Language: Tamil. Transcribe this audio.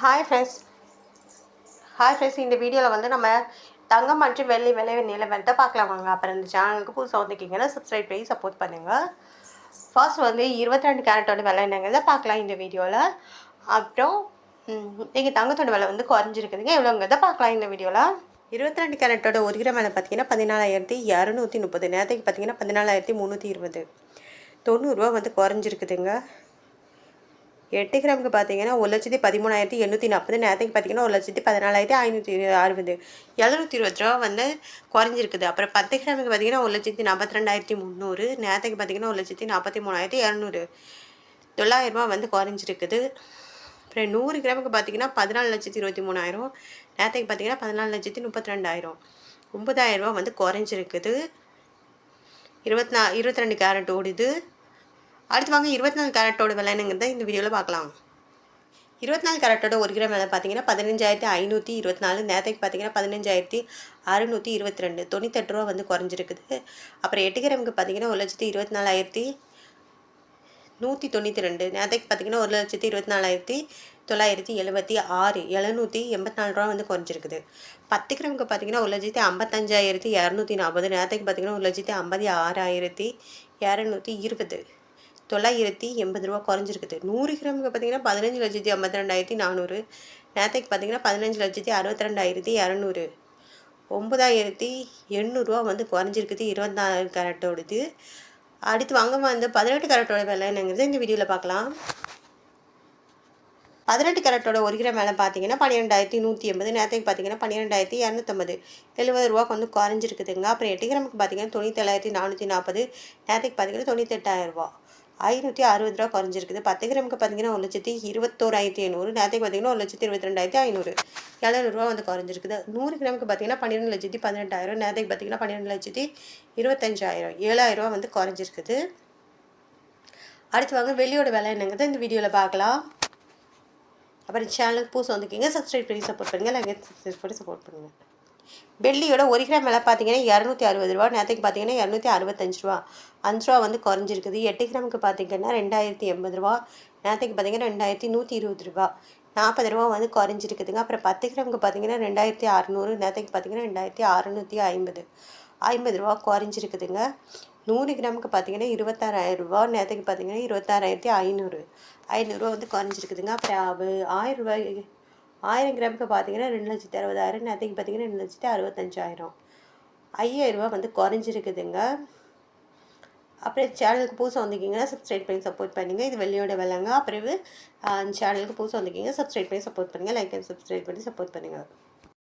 ஹாய் ஃப்ரெண்ட்ஸ் ஹாய் ஃப்ரெண்ட்ஸ் இந்த வீடியோவில் வந்து நம்ம தங்கம் மற்றும் வெள்ளி விலை நிலவரத்தை பார்க்கலாம் வாங்க. அப்புறம் இந்த சேனலுக்கு புதுசாக வந்துக்கிங்கன்னா சப்ஸ்கிரைப் பண்ணி சப்போர்ட் பண்ணுங்கள் ஃபர்ஸ்ட் வந்து இருபத்தி ரெண்டு கேரட்டோட விலை என்னங்கிறத பார்க்கலாம் இந்த வீடியோவில் அப்புறம் நீங்கள் தங்கத்தோட விலை வந்து குறைஞ்சிருக்குதுங்க. எவ்வளோங்கிறத பார்க்கலாம் இந்த வீடியோவில் இருபத்தி ரெண்டு கேரட்டோட ஒரு கிராம் விலை பார்த்தீங்கன்னா பதினாலாயிரத்தி இரநூத்தி முப்பது. நேரத்துக்கு பார்த்தீங்கன்னா பதினாலாயிரத்தி முந்நூற்றி இருபது. தொண்ணூறுரூவா வந்து குறைஞ்சிருக்குதுங்க. எட்டு கிராமுக்கு பார்த்தீங்கன்னா ஒரு லட்சத்தி பதிமூணாயிரத்தி எண்ணூற்றி நாற்பது நேரத்துக்கு பார்த்தீங்கன்னா ஒரு லட்சத்தி பதினாலாயிரத்தி ஐநூற்றி அறுபது. எழுநூற்றி இருபது ரூபா வந்து குறைஞ்சிருக்குது. அப்புறம் பத்து கிராமுக்கு பார்த்தீங்கன்னா ஒரு லட்சத்தி நாற்பத்தி ரெண்டாயிரத்தி முந்நூறு நேரத்துக்கு பார்த்தீங்கன்னா ஒரு லட்சத்தி நாற்பத்தி மூணாயிரத்தி இரநூறு தொள்ளாயிரரூபா வந்து குறைஞ்சிருக்குது. அப்புறம் நூறு கிராமுக்கு பார்த்தீங்கன்னா பதினாலு லட்சத்தி இருபத்தி மூணாயிரம் நேரத்துக்கு பார்த்தீங்கன்னா பதினாலு லட்சத்தி முப்பத்தி ரெண்டாயிரம் ஒம்பதாயிரரூபா வந்து குறைஞ்சிருக்குது. இருபத்தி நா இருபத்தி ரெண்டு கேரட் ஓடுது. அடுத்து வாங்க இருபத்தி நாலு கேரட்டோட விலைனுங்கிறத இந்த வீடியோவில் பார்க்கலாம். இருபத்தி நாலு கேரட்டோட ஒரு கிராம் விலை பார்த்தீங்கன்னா பதினஞ்சாயிரத்தி ஐநூற்றி இருபத்தி நாலு நேரத்துக்கு பார்த்தீங்கன்னா பதினஞ்சாயிரத்தி அறுநூற்றி இருபத்தி ரெண்டு தொண்ணூத்தெட்டு ரூபா வந்து குறைஞ்சிருக்குது. அப்புறம் எட்டு கிராமுக்கு பார்த்தீங்கன்னா ஒரு லட்சத்தி இருபத்தி நாலாயிரத்தி நூற்றி தொண்ணூற்றி ரெண்டு நேரத்துக்கு பார்த்தீங்கன்னா ஒரு லட்சத்தி இருபத்தி நாலாயிரத்தி தொள்ளாயிரத்தி எழுபத்தி ஆறு எழுநூற்றி எண்பத்தி நாலு ரூபா வந்து குறைஞ்சிருக்குது. பத்து கிராமுக்கு பார்த்தீங்கன்னா ஒரு லட்சத்தி ஐம்பத்தஞ்சாயிரத்தி இரநூத்தி நாற்பது நேரத்துக்கு பார்த்தீங்கன்னா ஒரு லட்சத்தி ஐம்பத்தி ஆறாயிரத்தி இரநூத்தி இருபது. தொள்ளாயிரத்தி எண்பது ரூபா குறைஞ்சிருக்குது. நூறு கிராமுக்கு பார்த்தீங்கன்னா பதினஞ்சு லட்சத்தி ஐம்பத்தி ரெண்டாயிரத்தி நானூறு. நேரத்துக்கு பார்த்தீங்கன்னா பதினஞ்சு லட்சத்தி அறுபத்தி ரெண்டாயிரத்தி இரநூறு. ஒம்பதாயிரத்தி எண்ணூறுரூவா வந்து குறைஞ்சிருக்குது. இருபத்தாறு நாலு கேரட்டோடது. அடுத்து வாங்க வந்து பதினெட்டு கேரட்டோட விலை என்னங்கிறது இந்த வீடியோவில் பார்க்கலாம். பதினெட்டு கேரட்டோட ஒரு கிராம் மேலே பார்த்தீங்கன்னா பன்னிரெண்டாயிரத்தி நூற்றி எண்பது. நேரத்துக்கு பார்த்தீங்கன்னா பன்னிரெண்டாயிரத்தி இரநூத்தம்பது. எழுபது ரூபா வந்து குறைஞ்சிருக்குதுங்க. அப்புறம் எட்டு கிராமுக்கு பார்த்தீங்கன்னா தொண்ணூத்தேழாயிரத்தி நானூற்றி நாற்பது. நேரத்துக்கு பார்த்தீங்கன்னா தொண்ணூத்தெட்டாயிரம் ரூபா. ஐநூற்றி அறுபது ரூபா குறைஞ்சிருக்குது. பத்து கிராமுக்கு பார்த்தீங்கன்னா ஒரு லட்சத்தி இருபத்தோராயிரத்தி ஐநூறு. நேரத்துக்கு பார்த்தீங்கன்னா ஒரு லட்சத்தி இருபத்தி ரெண்டாயிரத்தி ஐநூறு எழுநூறுவா வந்து குறைஞ்சிருக்குது. நூறு கிராமுக்கு பார்த்தீங்கன்னா பன்னிரெண்டு லட்சத்தி பதினெட்டாயிரம். நேரத்துக்கு பார்த்தீங்கன்னா பன்னிரெண்டு லட்சத்தி இருபத்தஞ்சாயிரம். ஏழாயிரம் ரூபா வந்து குறைஞ்சிருக்குது. அடுத்து வாங்க வெளியோட விலை என்னங்கிறது இந்த வீடியோவில் பார்க்கலாம். அப்புறம் சேனலுக்கு புதுசு வந்துக்கிங்க சப்ஸ்கிரைப் பண்ணி சப்போர்ட் பண்ணுங்கள் லைக் சப்ஸ்கிரைப் பண்ணி சப்போர்ட் பண்ணுங்கள் வெள்ளியோட ஒரு கிராம் விலை பார்த்தீங்கன்னா இரநூத்தி அறுபது ரூபா நேரத்துக்கு பார்த்தீங்கன்னா இரநூத்தி அறுபத்தஞ்சு ரூபா. அஞ்சு ரூபா வந்து குறைஞ்சிருக்குது. எட்டு கிராமுக்கு பார்த்தீங்கன்னா ரெண்டாயிரத்தி எண்பது ரூபா நேரத்துக்கு பார்த்தீங்கன்னா ரெண்டாயிரத்தி நூற்றி இருபது ரூபா. நாற்பது ரூபா வந்து குறைஞ்சிருக்குதுங்க. அப்புறம் பத்து கிராமுக்கு பார்த்தீங்கன்னா ரெண்டாயிரத்தி அறநூறு நேரத்துக்கு பார்த்தீங்கன்னா ரெண்டாயிரத்தி அறநூற்றி ஐம்பது. ஐம்பது ரூபா குறைஞ்சிருக்குதுங்க. நூறு கிராமுக்கு பார்த்தீங்கன்னா இருபத்தாறாயிரம் ரூபா நேரத்துக்கு பார்த்தீங்கன்னா இருபத்தாறாயிரத்தி ஐநூறு. ஐநூறுரூவா வந்து குறைஞ்சிருக்குதுங்க. அப்புறம் ஆயிரம் ரூபாய் ஆயிரம் கிராமுக்கு பார்த்தீங்கன்னா ரெண்டு லட்சத்தி அறுபதாயிரம். நேற்றுக்கு பார்த்தீங்கன்னா ரெண்டு லட்சத்தி அறுபத்தஞ்சாயிரம். ஐயாயிரரூபா வந்து குறைஞ்சிருக்குதுங்க. அப்புறம் சேனலுக்கு புதுசாக வந்திருக்கீங்கன்னா சப்ஸ்கிரைப் பண்ணி சப்போர்ட் பண்ணுங்கள் இது வெள்ளியோட விலைங்க. அப்புறம் சேனலுக்கு புதுசாக வந்திருக்கீங்க சப்ஸ்கிரைப் பண்ணி சப்போர்ட் பண்ணுங்கள் லைக் அண்ட் சப்ஸ்கிரைப் பண்ணி சப்போர்ட் பண்ணுங்கள்